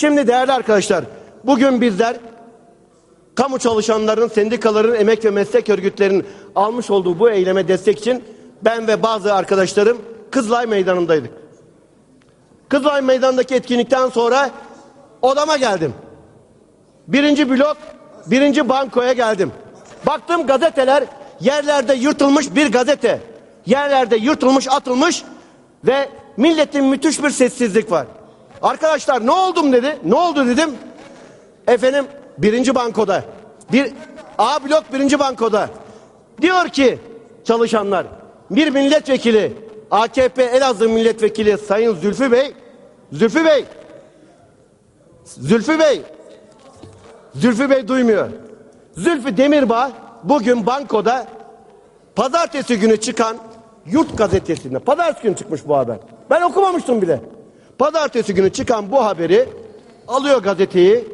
Şimdi değerli arkadaşlar, bugün bizler kamu çalışanların, sendikaların, emek ve meslek örgütlerinin almış olduğu bu eyleme destek için ben ve bazı arkadaşlarım Kızılay Meydanı'ndaydık. Kızılay Meydanı'ndaki etkinlikten sonra odama geldim. Birinci blok, birinci bankoya geldim. Baktım gazeteler yerlerde yırtılmış bir gazete. Yerlerde yırtılmış atılmış ve milletin müthiş bir sessizlik var. Arkadaşlar ne oldum dedi. Ne oldu dedim. Efendim birinci bankoda. Bir A blok birinci bankoda. Diyor ki çalışanlar bir milletvekili AKP Elazığ milletvekili Sayın Zülfü Bey Zülfü Bey Zülfü Bey Zülfü Bey duymuyor. Zülfü Demirbağ bugün bankoda pazartesi günü çıkan Yurt gazetesinde. Pazartesi günü çıkmış bu haber. Ben okumamıştım bile. Pazartesi günü çıkan bu haberi alıyor gazeteyi.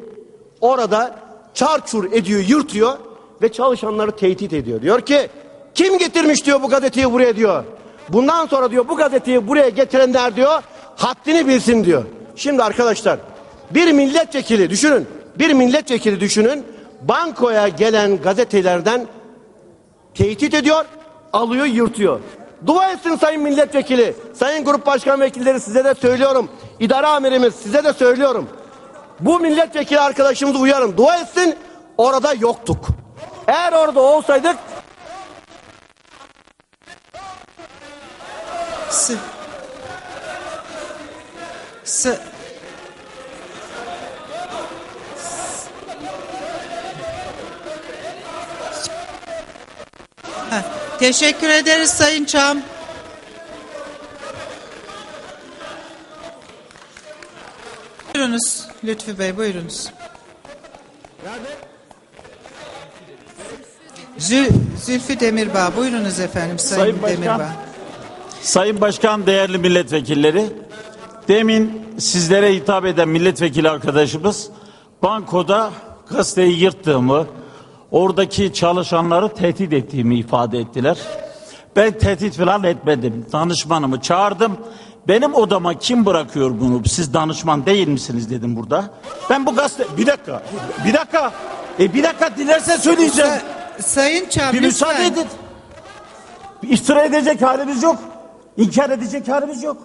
Orada çarçur ediyor, yırtıyor ve çalışanları tehdit ediyor. Diyor ki kim getirmiş diyor bu gazeteyi buraya diyor. Bundan sonra diyor bu gazeteyi buraya getirenler diyor haddini bilsin diyor. Şimdi arkadaşlar bir milletvekili düşünün. Bir milletvekili düşünün. Bankoya gelen gazetelerden tehdit ediyor, alıyor, yırtıyor. Dua etsin sayın milletvekili, sayın grup başkan vekilleri size de söylüyorum. İdare amirimiz size de söylüyorum. Bu milletvekili arkadaşımızı uyarın. Dua etsin orada yoktuk. Eğer orada olsaydık S S Heh, Teşekkür ederiz Sayın Çam. Buyurunuz Lütfü Bey buyurunuz. Zü Zülfü Demirbağ buyurunuz efendim Sayın, Sayın Başkan. Demirbağ. Sayın Başkan, değerli milletvekilleri, demin sizlere hitap eden milletvekili arkadaşımız bankoda gazeteyi yırttığımı, oradaki çalışanları tehdit ettiğimi ifade ettiler. Ben tehdit falan etmedim. Danışmanımı çağırdım. Benim odama kim bırakıyor bunu? Siz danışman değil misiniz dedim burada. Ben bu gazete... Bir dakika. Bir dakika. E bir dakika dilerse söyleyeceğim. Sa- Sayın Çam Bir müsaade lütfen. edin. İftira edecek halimiz yok. İnkar edecek halimiz yok.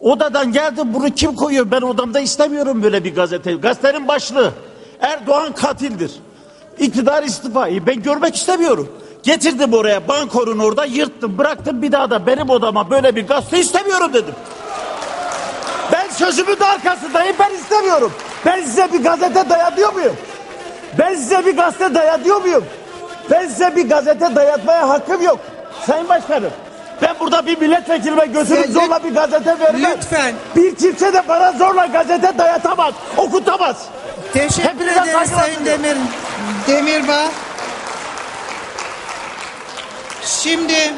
Odadan geldim bunu kim koyuyor? Ben odamda istemiyorum böyle bir gazete. Gazetenin başlığı. Erdoğan katildir. İktidar istifayı ben görmek istemiyorum. Getirdim oraya bankonun orada yırttım bıraktım bir daha da benim odama böyle bir gazete istemiyorum dedim. Ben sözümün de arkasındayım ben istemiyorum. Ben size bir gazete dayatıyor muyum? Ben size bir gazete dayatıyor muyum? Ben size bir gazete dayatmaya hakkım yok. Sayın Başkanım. Ben burada bir milletvekilime gözünü zorla bir gazete vermem. Lütfen. Bir kimse de bana zorla gazete dayatamaz, okutamaz. Teşekkür Hepinize ederiz Sayın. Demir Demirbağ. Şimdi